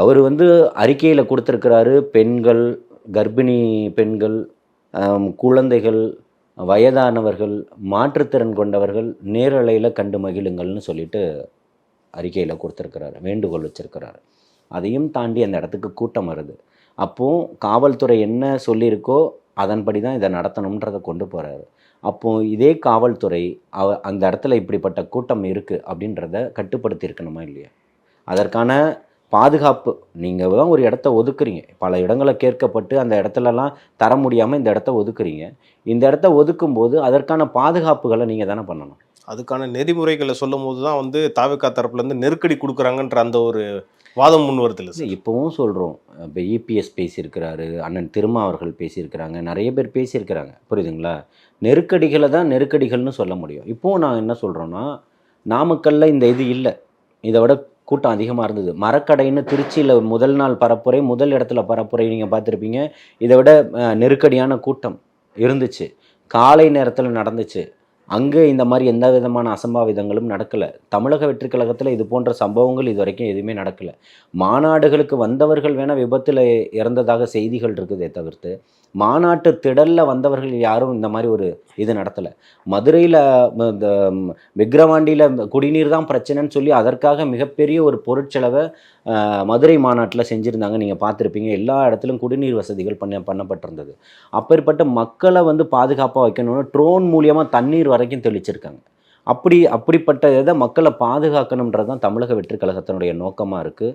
அவர் வந்து அறிக்கையில் கொடுத்துருக்கிறாரு பெண்கள் கர்ப்பிணி பெண்கள் குழந்தைகள் வயதானவர்கள் மாற்றுத்திறன் கொண்டவர்கள் நேரலையில் கண்டு மகிழுங்கள்னு சொல்லிட்டு அறிக்கையில் கொடுத்துருக்கிறாரு வேண்டுகோள் வச்சிருக்கிறாரு. அதையும் தாண்டி அந்த இடத்துக்கு கூட்டம் வருது. அப்போ காவல்துறை என்ன சொல்லியிருக்கோ அதன்படி தான் இதை நடத்தணுன்றதை கொண்டு போகிறாரு அப்போ இதே காவல்துறை அவ அந்த இடத்துல இப்படிப்பட்ட கூட்டம் இருக்குது அப்படின்றத கட்டுப்படுத்தியிருக்கணுமா இல்லையா? அதற்கான பாதுகாப்பு. நீங்கள் தான் ஒரு இடத்த ஒதுக்குறீங்க. பல இடங்களை கேட்கப்பட்டு அந்த இடத்துலலாம் தர முடியாமல் இந்த இடத்த ஒதுக்குறீங்க. இந்த இடத்த ஒதுக்கும் போது அதற்கான பாதுகாப்புகளை நீங்கள் தானே பண்ணணும். அதுக்கான நெறிமுறைகளை சொல்லும் போது தான் வந்து தாவிக்கா தரப்புல இருந்து நெருக்கடி கொடுக்குறாங்கன்ற அந்த ஒரு வாதம் முன் வருது இல்லை இல்லை இப்போவும் சொல்கிறோம் இப்போ இபிஎஸ் பேசியிருக்கிறாரு அண்ணன் திருமா அவர்கள் பேசியிருக்கிறாங்க நிறைய பேர் பேசியிருக்கிறாங்க. புரியுதுங்களா? நெருக்கடிகளை தான் நெருக்கடிகள்னு சொல்ல முடியும். இப்போவும் நான் என்ன சொல்கிறோன்னா நாமக்கல்ல இந்த இது இல்லை. இதை விட கூட்டம் அதிகமாக இருந்தது. மரக்கடைன்னு திருச்சியில் முதல் நாள் பரப்புரை முதல் இடத்துல பரப்புரை நீங்கள் பார்த்துருப்பீங்க. இதை விட நெருக்கடியான கூட்டம் இருந்துச்சு. காலை நேரத்தில் நடந்துச்சு. அங்கே இந்த மாதிரி எந்த விதமான அசம்பாவிதங்களும் நடக்கலை. தமிழக வெற்றி கழகத்தில் இது போன்ற சம்பவங்கள் இது வரைக்கும் எதுவுமே நடக்கலை. மாநாடுகளுக்கு வந்தவர்கள் வேணால் விபத்தில் இறந்ததாக செய்திகள் இருக்குதே தவிர்த்து மாநாட்டு திடலில் வந்தவர்கள் யாரும் இந்த மாதிரி ஒரு இது நடத்தலை. மதுரையில் இந்த விக்ரவாண்டியில் குடிநீர் தான் பிரச்சனைன்னு சொல்லி அதற்காக மிகப்பெரிய ஒரு பொருட்செலவை மதுரை மாநாட்டில் செஞ்சுருந்தாங்க. நீங்கள் பார்த்துருப்பீங்க எல்லா இடத்துலையும் குடிநீர் வசதிகள் பண்ண பண்ணப்பட்டிருந்தது. அப்பேற்பட்ட மக்களை வந்து பாதுகாப்பாக வைக்கணும்னு ட்ரோன் மூலியமாக தண்ணீர் வரைக்கும் தெளிச்சிருக்காங்க. அப்படி அப்படிப்பட்ட இதை மக்களை பாதுகாக்கணுன்றது தான் தமிழக வெற்றி கழகத்தினுடைய நோக்கமாக இருக்குது